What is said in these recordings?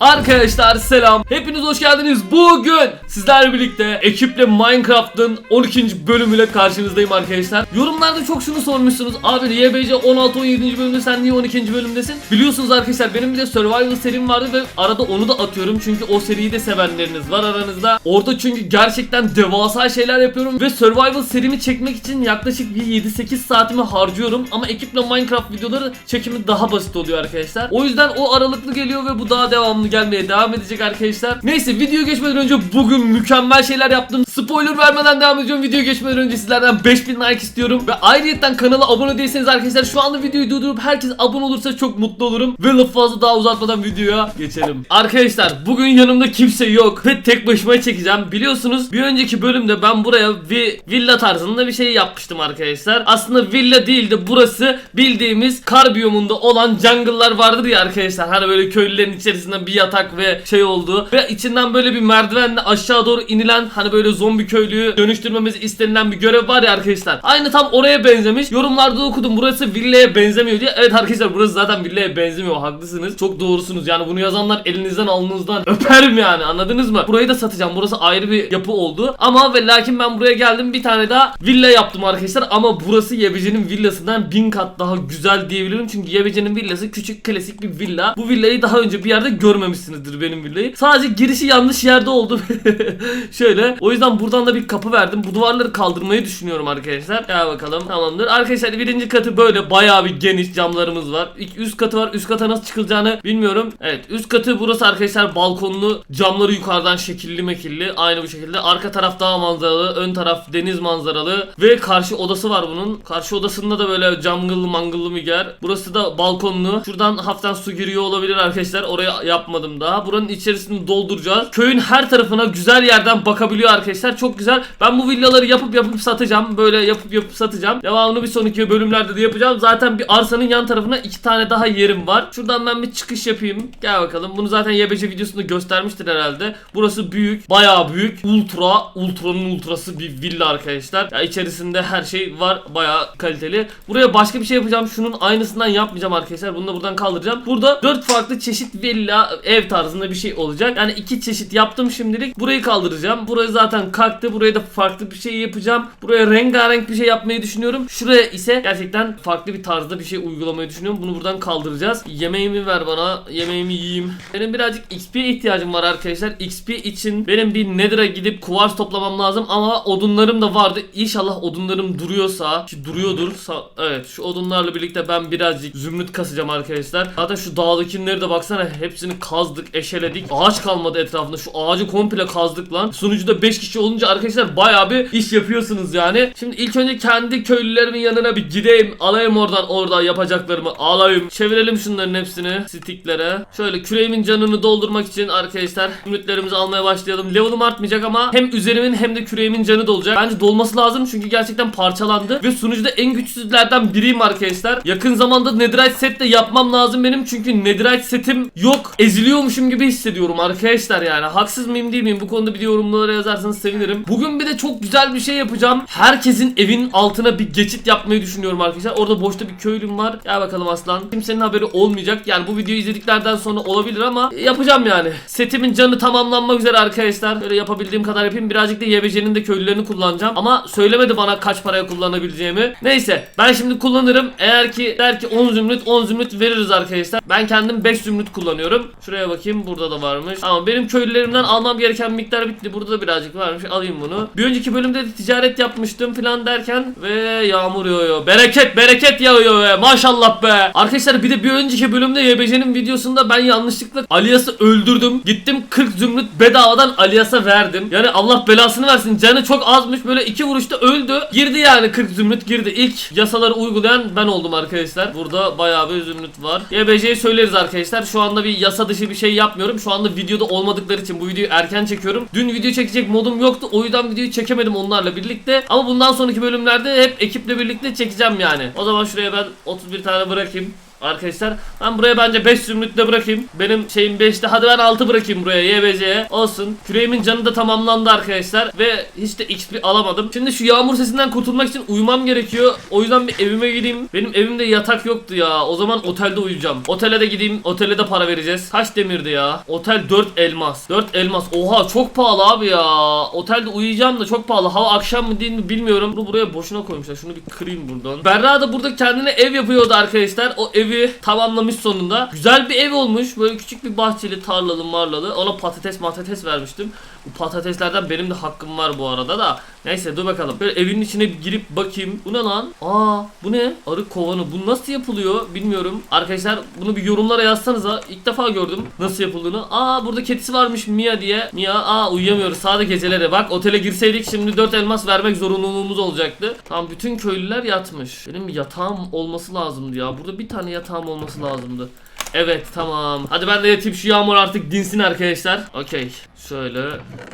Arkadaşlar selam. Hepiniz hoş geldiniz. Bugün sizlerle birlikte ekiple Minecraft'ın 12. bölümüyle karşınızdayım arkadaşlar. Yorumlarda çok şunu sormuşsunuz. Abi YBC 16 17. bölümde sen niye 12. bölümdesin? Biliyorsunuz arkadaşlar benim bir de Survival serim vardı ve arada onu da atıyorum. Çünkü o seriyi de sevenleriniz var aranızda. Orada çünkü gerçekten devasa şeyler yapıyorum ve Survival serimi çekmek için yaklaşık bir 7-8 saatimi harcıyorum. Ama ekiple Minecraft videoları çekimi daha basit oluyor arkadaşlar. O yüzden o aralıklı geliyor ve bu daha devamlı gelmeye devam edecek arkadaşlar. Neyse video geçmeden önce bugün mükemmel şeyler yaptım. Spoiler vermeden devam edeceğim. Video geçmeden önce sizlerden 5000 like istiyorum. Ve ayrıyetten kanala abone değilseniz arkadaşlar şu anda videoyu durdurup herkes abone olursa çok mutlu olurum. Ve lafı fazla daha uzatmadan videoya geçelim. Arkadaşlar bugün yanımda kimse yok ve tek başıma çekeceğim. Biliyorsunuz bir önceki bölümde ben buraya bir villa tarzında bir şey yapmıştım arkadaşlar. Aslında villa değil de burası bildiğimiz kar biyomunda olan jungle'lar vardır ya arkadaşlar. Hani böyle köylülerin içerisinden bir yatak ve şey olduğu ve içinden böyle bir merdivenle aşağı doğru inilen hani böyle zombi köylüyü dönüştürmemiz istenilen bir görev var ya arkadaşlar. Aynı tam oraya benzemiş. Yorumlarda okudum burası villaya benzemiyor diye. Evet arkadaşlar burası zaten villaya benzemiyor. Haklısınız. Çok doğrusunuz. Yani bunu yazanlar elinizden alnınızdan öperim yani. Anladınız mı? Burayı da satacağım. Burası ayrı bir yapı oldu. Ama ve lakin ben buraya geldim bir tane daha villa yaptım arkadaşlar. Ama burası Yebeci'nin villasından bin kat daha güzel diyebilirim. Çünkü Yebeci'nin villası küçük klasik bir villa. Bu villayı daha önce bir yerde görmemişsinizdir benim villayı. Sadece girişi yanlış yerde oldu. Şöyle. O yüzden buradan da bir kapı verdim. Bu duvarları kaldırmayı düşünüyorum arkadaşlar. Gel bakalım. Tamamdır. Arkadaşlar birinci katı böyle bayağı bir geniş camlarımız var. İlk üst katı var. Üst kata nasıl çıkılacağını bilmiyorum. Evet. Üst katı burası arkadaşlar balkonlu. Camları yukarıdan şekilli mekilli. Aynı bu şekilde. Arka taraf dağ manzaralı. Ön taraf deniz manzaralı. Ve karşı odası var bunun. Karşı odasında da böyle camgıllı mangıllı bir yer. Burası da balkonlu. Şuradan hafiften su giriyor olabilir arkadaşlar. Oraya yapmadım daha. Buranın içerisini dolduracağız. Köyün her tarafına güzel yerden bakabiliyor arkadaşlar. Çok güzel. Ben bu villaları yapıp yapıp satacağım. Böyle yapıp yapıp satacağım. Devamını bir sonraki bölümlerde de yapacağım. Zaten bir arsanın yan tarafına iki tane daha yerim var. Şuradan ben bir çıkış yapayım. Gel bakalım. Bunu zaten YBC videosunda göstermiştir herhalde. Burası büyük. Bayağı büyük. Ultra. Ultranın ultrası bir villa arkadaşlar. Ya içerisinde her şey var. Bayağı kaliteli. Buraya başka bir şey yapacağım. Şunun aynısından yapmayacağım arkadaşlar. Bunu da buradan kaldıracağım. Burada dört farklı çeşit villa ev tarzında bir şey olacak. Yani iki çeşit yaptım şimdilik. Burayı kaldıracağım. Burayı zaten kalktı. Buraya da farklı bir şey yapacağım. Buraya rengarenk bir şey yapmayı düşünüyorum. Şuraya ise gerçekten farklı bir tarzda bir şey uygulamayı düşünüyorum. Bunu buradan kaldıracağız. Yemeğimi ver bana. Yemeğimi yiyeyim. Benim birazcık XP'ye ihtiyacım var arkadaşlar. XP için benim bir Nether'a gidip kuvars toplamam lazım ama odunlarım da vardı. İnşallah odunlarım duruyorsa ki duruyordur. Evet şu odunlarla birlikte ben birazcık zümrüt kasacağım arkadaşlar. Zaten şu dağdakileri de baksana hepsini kazdık, eşeledik. Ağaç kalmadı etrafında. Şu ağacı komple kazdık lan. Sunucuda 5 kişi olunca arkadaşlar bayağı bir iş yapıyorsunuz yani. Şimdi ilk önce kendi köylülerimin yanına bir gideyim. Alayım oradan orada yapacaklarımı alayım. Çevirelim şunların hepsini sticklere. Şöyle küreğimin canını doldurmak için arkadaşlar zümrütlerimizi almaya başlayalım. Level'ım artmayacak ama hem üzerimin hem de küreğimin canı dolacak. Bence dolması lazım çünkü gerçekten parçalandı. Ve sunucuda en güçsüzlerden biriyim arkadaşlar. Yakın zamanda Netherite set de yapmam lazım benim. Çünkü Netherite setim yok. Eziliyormuşum gibi hissediyorum arkadaşlar yani. Haksız mıyım değil miyim? Bu konuda bir yorumlara yazarsanız sevinirim. Bugün bir de çok güzel bir şey yapacağım. Herkesin evin altına bir geçit yapmayı düşünüyorum arkadaşlar. Orada boşta bir köylüm var. Gel bakalım aslan. Kimsenin haberi olmayacak. Yani bu videoyu izlediklerden sonra olabilir ama yapacağım yani. Setimin canı tamamlanmak üzere arkadaşlar. Böyle yapabildiğim kadar yapayım. Birazcık da YBC'nin de köylülerini kullanacağım. Ama söylemedi bana kaç paraya kullanabileceğimi. Neyse ben şimdi kullanırım. Eğer ki der ki 10 zümrüt 10 zümrüt veririz arkadaşlar. Ben kendim 5 zümrüt kullanıyorum. Şuraya bakayım burada da varmış. Ama benim köylülerimden almam gereken miktar bitti. Burada da birazcık varmış. Alayım bunu. Bir önceki bölümde de ticaret yapmıştım falan derken ve yağmur yağıyor. Bereket bereket yağıyor be. Maşallah be. Arkadaşlar bir de bir önceki bölümde YBC'nin videosunda ben yanlışlıkla Alias'ı öldürdüm. Gittim 40 zümrüt bedavadan Alias'a verdim. Yani Allah belasını versin. Canı çok azmış. Böyle iki vuruşta öldü. Girdi yani 40 zümrüt girdi. İlk yasaları uygulayan ben oldum arkadaşlar. Burada bayağı bir zümrüt var. YBC'ye söyleriz arkadaşlar. Şu anda bir yasa dışı bir şey yapmıyorum. Şu anda videoda olmadıkları için bu videoyu erken çekiyorum. Dün video çekecek modum yoktu. O yüzden videoyu çekemedim onlarla birlikte. Ama bundan sonraki bölümlerde hep ekiple birlikte çekeceğim yani. O zaman şuraya ben 31 tane bırakayım. Arkadaşlar ben buraya bence 5 zümrütle bırakayım. Benim şeyim 5'te. Hadi ben 6 bırakayım buraya YBC'ye. Olsun. Küreğimin canı da tamamlandı arkadaşlar. Ve hiç de XP alamadım. Şimdi şu yağmur sesinden kurtulmak için uyumam gerekiyor. O yüzden bir evime gideyim. Benim evimde yatak yoktu ya. O zaman otelde uyuyacağım. Otele de gideyim. Otele de para vereceğiz. Kaç demirdi ya? Otel 4 elmas. 4 elmas. Oha çok pahalı abi ya. Otelde uyuyacağım da çok pahalı. Hava akşam mı değil mi bilmiyorum. Bunu buraya boşuna koymuşlar. Şunu bir kırayım buradan. Berra da burada kendine ev yapıyordu arkadaşlar. O evi tamamlamış sonunda. Güzel bir ev olmuş. Böyle küçük bir bahçeli, tarlalı, marlalı. Ona patates patates vermiştim. Bu patateslerden benim de hakkım var bu arada da. Neyse dur bakalım. Böyle evin içine girip bakayım. Bu ne lan? Aa bu ne? Arı kovanı. Bu nasıl yapılıyor bilmiyorum. Arkadaşlar bunu bir yorumlara yazsanıza. İlk defa gördüm nasıl yapıldığını. Aa burada kedisi varmış Mia diye. Mia aa uyuyamıyoruz sadece geceleri. Bak otele girseydik şimdi 4 elmas vermek zorunluluğumuz olacaktı. Tamam bütün köylüler yatmış. Benim yatağım olması lazımdı ya. Burada bir tane yatağım olması lazımdı. Evet tamam. Hadi ben de yatayım şu yağmur artık dinsin arkadaşlar. Okey. Şöyle.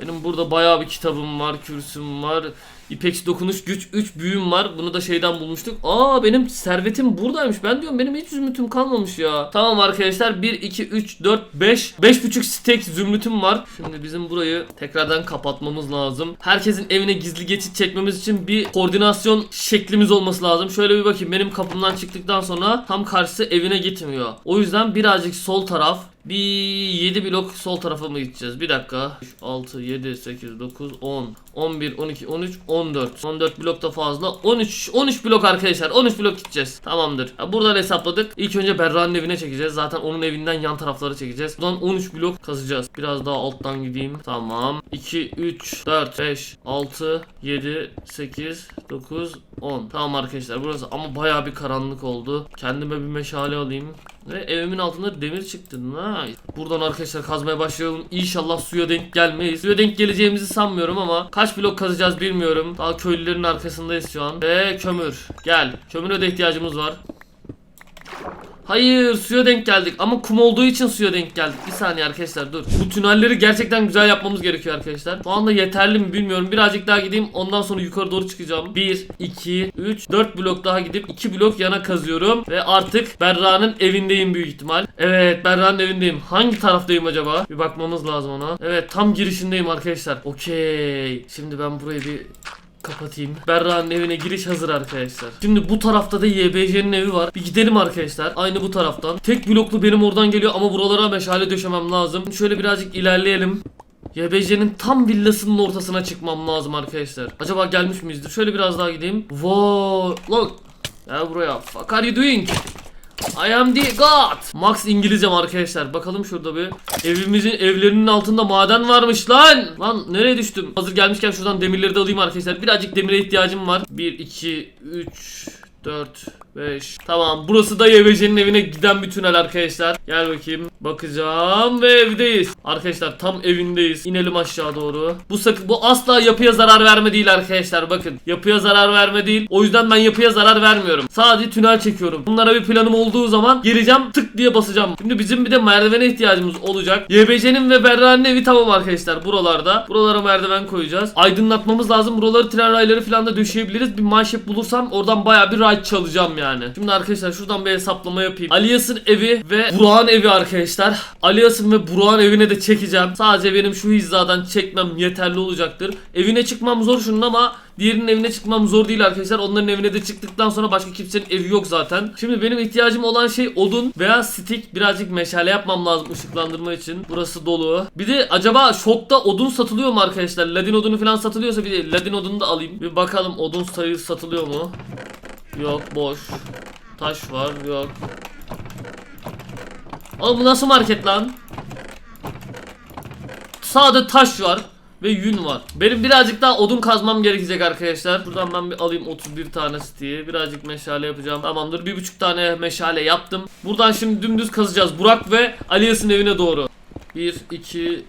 Benim burada bayağı bir kitabım var, kürsüm var. İpeksi dokunuş güç 3 büyüm var. Bunu da şeyden bulmuştuk. Aa benim servetim buradaymış. Ben diyorum benim hiç zümrütüm kalmamış ya. Tamam arkadaşlar 1 2 3 4 5 5.5 stek zümrütüm var. Şimdi bizim burayı tekrardan kapatmamız lazım. Herkesin evine gizli geçit çekmemiz için bir koordinasyon şeklimiz olması lazım. Şöyle bir bakayım benim kapımdan çıktıktan sonra tam karşısı evine gitmiyor. O yüzden birazcık sol taraf bir 7 blok sol tarafa mı gideceğiz? Bir dakika. 6, 7, 8, 9, 10, 11, 12, 13, 14. 14 blok da fazla. 13, 13 blok arkadaşlar. 13 blok gideceğiz. Tamamdır. Ya buradan hesapladık. İlk önce Berra'nın evine çekeceğiz. Zaten onun evinden yan tarafları çekeceğiz. Buradan 13 blok kazacağız. Biraz daha alttan gideyim. Tamam. 2, 3, 4, 5, 6, 7, 8, 9, 10. Tamam arkadaşlar burası ama bayağı bir karanlık oldu. Kendime bir meşale alayım. Ve evimin altında demir çıktı. Nice. Buradan arkadaşlar kazmaya başlayalım. İnşallah suya denk gelmeyiz. Suya denk geleceğimizi sanmıyorum ama kaç blok kazacağız bilmiyorum. Daha köylülerin arkasındayız şu an. Ve kömür. Gel. Kömüre de ihtiyacımız var. Hayır suya denk geldik ama kum olduğu için suya denk geldik. Bir saniye arkadaşlar dur. Bu tünelleri gerçekten güzel yapmamız gerekiyor arkadaşlar. Şu anda yeterli mi bilmiyorum. Birazcık daha gideyim ondan sonra yukarı doğru çıkacağım. 1, 2, 3, 4 blok daha gidip 2 blok yana kazıyorum. Ve artık Berra'nın evindeyim büyük ihtimal. Evet Berra'nın evindeyim. Hangi taraftayım acaba? Bir bakmamız lazım ona. Evet tam girişindeyim arkadaşlar. Okey. Şimdi ben burayı bir kapatayım. Berra'nın evine giriş hazır arkadaşlar. Şimdi bu tarafta da YBC'nin evi var. Bir gidelim arkadaşlar. Aynı bu taraftan. Tek bloklu benim oradan geliyor ama buralara meşale döşemem lazım. Şöyle birazcık ilerleyelim. YBC'nin tam villasının ortasına çıkmam lazım arkadaşlar. Acaba gelmiş miyizdir? Şöyle biraz daha gideyim. Wow. Lan. Gel buraya. Fuck are you doing? I am the God. Max İngilizcem arkadaşlar. Bakalım şurada bir. Evimizin evlerinin altında maden varmış lan. Lan nereye düştüm? Hazır gelmişken şuradan demirleri de alayım arkadaşlar. Birazcık demire ihtiyacım var. 1, 2, 3, 4, 5. Tamam burası da YBC'nin evine giden bir tünel arkadaşlar. Gel bakayım. Bakacağım ve evdeyiz. Arkadaşlar tam evindeyiz. İnelim aşağı doğru. Bu sakın bu asla yapıya zarar verme değil arkadaşlar. Bakın yapıya zarar verme değil. O yüzden ben yapıya zarar vermiyorum. Sadece tünel çekiyorum. Bunlara bir planım olduğu zaman geleceğim tık diye basacağım. Şimdi bizim bir de merdivene ihtiyacımız olacak. YBC'nin ve Berra'nın evi tamam arkadaşlar buralarda. Buralara merdiven koyacağız. Aydınlatmamız lazım. Buraları tren rayları falan da döşeyebiliriz. Bir manşet bulursam oradan baya bir ray çalacağım yani. Şimdi arkadaşlar şuradan bir hesaplama yapayım. Alias'ın evi ve Burak'ın evi arkadaşlar. Alias'ın ve Burak'ın evine de çekeceğim. Sadece benim şu hizadan çekmem yeterli olacaktır. Evine çıkmam zor şunun ama diğerinin evine çıkmam zor değil arkadaşlar. Onların evine de çıktıktan sonra başka kimsenin evi yok zaten. Şimdi benim ihtiyacım olan şey odun veya stick. Birazcık meşale yapmam lazım ışıklandırma için. Burası dolu. Bir de acaba shopta odun satılıyor mu arkadaşlar? Ladin odunu falan satılıyorsa bir de ladin odunu da alayım. Bir bakalım odun sayı satılıyor mu? Yok boş. Taş var yok. Oğlum bu nasıl market lan? Sağda taş var ve yün var. Benim birazcık daha odun kazmam gerekecek arkadaşlar. Buradan ben bir alayım 31 tane stiği. Birazcık meşale yapacağım. Tamamdır. Bir buçuk tane meşale yaptım. Buradan şimdi dümdüz kazacağız. Burak ve Alias'ın evine doğru. 1, 2...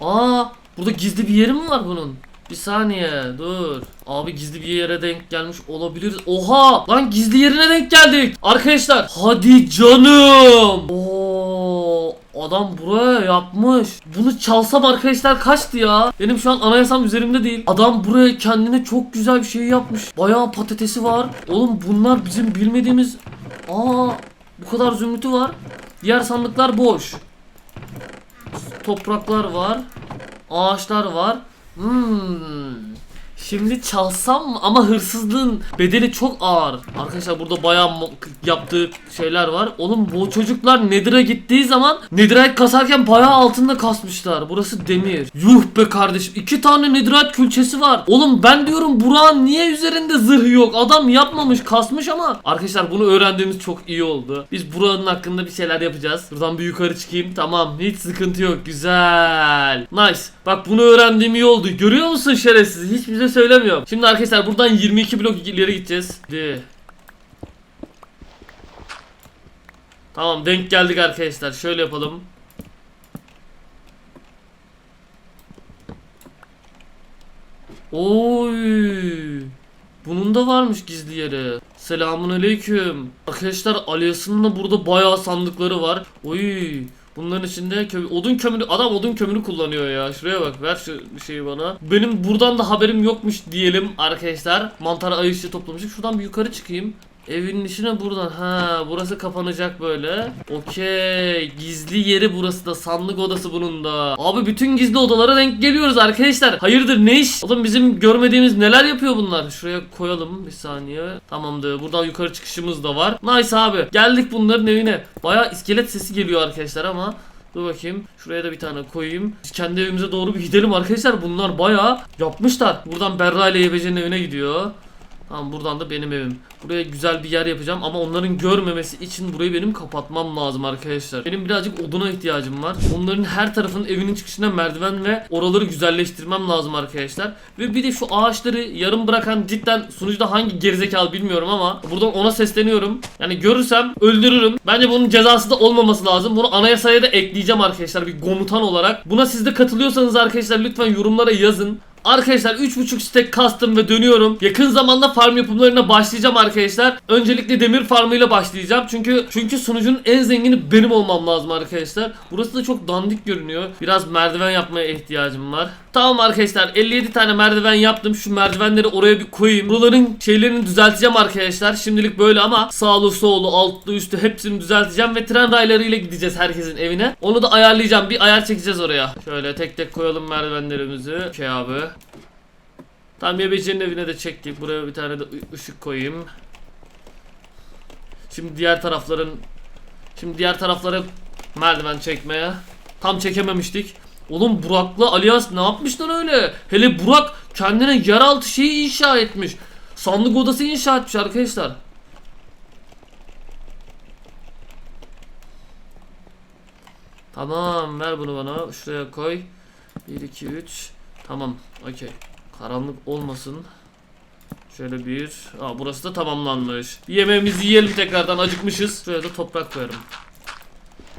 Aa, burada gizli bir yeri mi var bunun? Bir saniye dur. Abi gizli bir yere denk gelmiş olabiliriz. Oha! Lan gizli yerine denk geldik. Arkadaşlar hadi canım. Oo, adam buraya yapmış. Bunu çalsam arkadaşlar kaçtı ya? Benim şu an anayasam üzerimde değil. Adam buraya kendine çok güzel bir şey yapmış. Bayağı patatesi var. Oğlum bunlar bizim bilmediğimiz... Aa Bu kadar zümrütü var. Diğer sandıklar boş. Topraklar var. Ağaçlar var. 음. Şimdi çalsam? Ama hırsızlığın bedeli çok ağır. Arkadaşlar burada bayağı yaptığı şeyler var. Oğlum bu çocuklar Nether'a gittiği zaman Netherite kasarken bayağı altında kasmışlar. Burası demir. Yuh be kardeşim. iki tane Netherite külçesi var. Oğlum ben diyorum Burak'ın niye üzerinde zırhı yok? Adam yapmamış kasmış ama. Arkadaşlar bunu öğrendiğimiz çok iyi oldu. Biz Burak'ın hakkında bir şeyler yapacağız. Buradan bir yukarı çıkayım. Tamam hiç sıkıntı yok. Güzel. Nice. Bak bunu öğrendiğim iyi oldu. Görüyor musun şerefsiz? Hiç bize söylemiyorum. Şimdi arkadaşlar buradan 22 blok ileri gideceğiz. Hadi. Tamam denk geldik arkadaşlar. Şöyle yapalım. Oy. Bunun da varmış gizli yeri. Selamun aleyküm. Arkadaşlar Alias'ın da burada bayağı sandıkları var. Oy. Bunların içinde kömür, odun kömürü adam odun kömürü kullanıyor ya. Şuraya bak ver şu şeyi bana. Benim buradan da haberim yokmuş diyelim arkadaşlar. Mantar ayışı toplamışım. Şuradan bir yukarı çıkayım. Evin içine buradan. Ha burası kapanacak böyle. Okey. Gizli yeri burası da. Sandık odası bunun da. Abi bütün gizli odalara denk geliyoruz arkadaşlar. Hayırdır ne iş? Oğlum bizim görmediğimiz neler yapıyor bunlar? Şuraya koyalım bir saniye. Tamamdır. Buradan yukarı çıkışımız da var. Nice abi. Geldik bunların evine. Baya iskelet sesi geliyor arkadaşlar ama Dur bakayım. Şuraya da bir tane koyayım. Biz kendi evimize doğru bir gidelim arkadaşlar. Bunlar bayağı yapmışlar. Buradan Berra ile Yebece'nin evine gidiyor. Tamam buradan da benim evim. Buraya güzel bir yer yapacağım ama onların görmemesi için burayı benim kapatmam lazım arkadaşlar. Benim birazcık oduna ihtiyacım var. Onların her tarafının evinin çıkışına merdiven ve oraları güzelleştirmem lazım arkadaşlar. Ve bir de şu ağaçları yarım bırakan cidden sunucuda hangi gerizekalı bilmiyorum ama buradan ona sesleniyorum. Yani görürsem öldürürüm. Bence bunun cezası da olmaması lazım. Bunu anayasaya da ekleyeceğim arkadaşlar bir komutan olarak. Buna siz de katılıyorsanız arkadaşlar lütfen yorumlara yazın. Arkadaşlar 3.5 stack kastım ve dönüyorum. Yakın zamanda farm yapımlarına başlayacağım arkadaşlar. Öncelikle demir farmıyla başlayacağım. Çünkü çünkü sunucunun en zengini benim olmam lazım arkadaşlar. Burası da çok dandik görünüyor. Biraz merdiven yapmaya ihtiyacım var. Tamam arkadaşlar 57 tane merdiven yaptım. Şu merdivenleri oraya bir koyayım. Buraların şeylerini düzelteceğim arkadaşlar. Şimdilik böyle ama sağlı solu altlı üstü hepsini düzelteceğim ve tren raylarıyla gideceğiz herkesin evine. Onu da ayarlayacağım. Bir ayar çekeceğiz oraya. Şöyle tek tek koyalım merdivenlerimizi. Şey abi. Tam yebeceğin evine de çektik. Buraya bir tane de ışık koyayım. Şimdi diğer tarafların Şimdi diğer taraflara merdiven çekmeye. Tam çekememiştik. Oğlum Burak'la Alias ne yapmışlar öyle? Hele Burak kendine yeraltı şeyi inşa etmiş. Sandık odası inşa etmiş arkadaşlar. Tamam ver bunu bana. Şuraya koy. 1 2 3. Tamam. Okey. Karanlık olmasın. Şöyle bir. Aa burası da tamamlanmış. Yemeğimizi yiyelim tekrardan acıkmışız. Şuraya da toprak koyarım.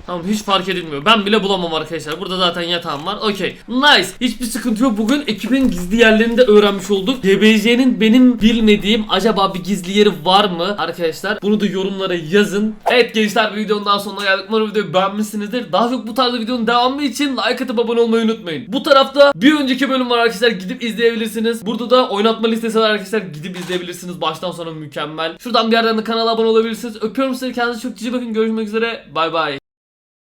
Tamam hiç fark edilmiyor. Ben bile bulamam arkadaşlar. Burada zaten yatağım var. Okey. Nice. Hiçbir sıkıntı yok. Bugün ekibin gizli yerlerini de öğrenmiş olduk. DBC'nin benim bilmediğim acaba bir gizli yeri var mı arkadaşlar? Bunu da yorumlara yazın. Evet gençler bir videonun daha sonuna geldik. Umarım videoyu beğenmişsinizdir. Daha çok bu tarz videonun devamı için like atıp abone olmayı unutmayın. Bu tarafta bir önceki bölüm var arkadaşlar. Gidip izleyebilirsiniz. Burada da oynatma listesi var arkadaşlar. Gidip izleyebilirsiniz. Baştan sona mükemmel. Şuradan bir yerden de kanala abone olabilirsiniz. Öpüyorum sizleri. Kendinize çok cici bakın. Görüşmek üzere. Bay bay.